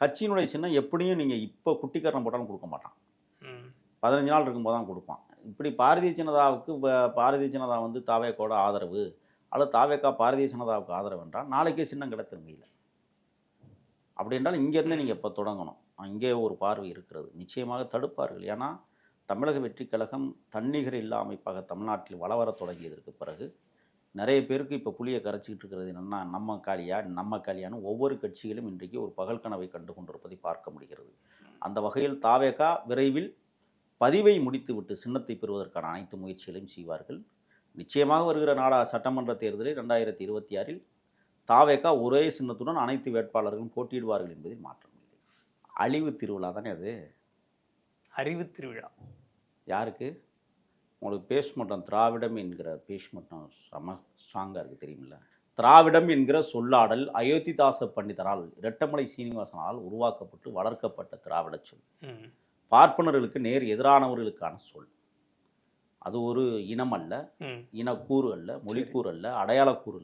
கட்சியினுடைய சின்னம் எப்படியும் நீங்கள் இப்போ குட்டிக்கரணம் போட்டாலும் கொடுக்க மாட்டான். பதினஞ்சு நாள் இருக்கும்போது தான் கொடுப்பான். இப்படி பாரதிய ஜனதாவுக்கு பாரதிய ஜனதா வந்து தாவேக்கோட ஆதரவு அல்லது தாவேக்கா பாரதிய ஜனதாவுக்கு ஆதரவு என்றால் நாளைக்கே சின்னம் கிடைத்த முடியல அப்படி என்றால் இங்கேருந்து நீங்கள் இப்போ தொடங்கணும். அங்கே ஒரு பார்வை இருக்கிறது. நிச்சயமாக தடுப்பார்கள். ஏன்னா தமிழக வெற்றிக் கழகம் தன்னிகர் இல்லா அமைப்பாக தமிழ்நாட்டில் வள வரத் தொடங்கியதற்கு பிறகு நிறைய பேருக்கு இப்போ புளியை கரைச்சிக்கிட்டு இருக்கிறது என்னன்னா நம்ம காலியா நம்ம காலியான்னு ஒவ்வொரு கட்சிகளும் இன்றைக்கு ஒரு பகல் கனவை கண்டு கொண்டிருப்பதை பார்க்க முடிகிறது. அந்த வகையில் தாவேகா விரைவில் பதிவை முடித்துவிட்டு சின்னத்தை பெறுவதற்கான அனைத்து முயற்சிகளையும் செய்வார்கள். நிச்சயமாக வருகிற நாடா சட்டமன்ற தேர்தலில் ரெண்டாயிரத்தி இருபத்தி ஆறில் தாவேகா ஒரே சின்னத்துடன் அனைத்து வேட்பாளர்களும் போட்டியிடுவார்கள் என்பதில் மாற்றமில்லை அழிவு திருவிழா தானே அது? அறிவு திருவிழா. யாருக்கு? உங்களுக்கு பேஸ்மட்டம் திராவிடம் என்கிற பேஸ்மட்டம் செம ஸ்ட்ராங்காக இருக்குது தெரியுமில்ல திராவிடம் என்கிற சொல்லாடல் அயோத்திதாச பண்டிதரால் இரட்டமலை சீனிவாசனால் உருவாக்கப்பட்டு வளர்க்கப்பட்ட திராவிட சொல். பார்ப்பனர்களுக்கு நேர் எதிரானவர்களுக்கான சொல் அது ஒரு இனம் அல்ல. இனக்கூறு அல்ல மொழிக்கூறு அல்ல அடையாளக்கூறு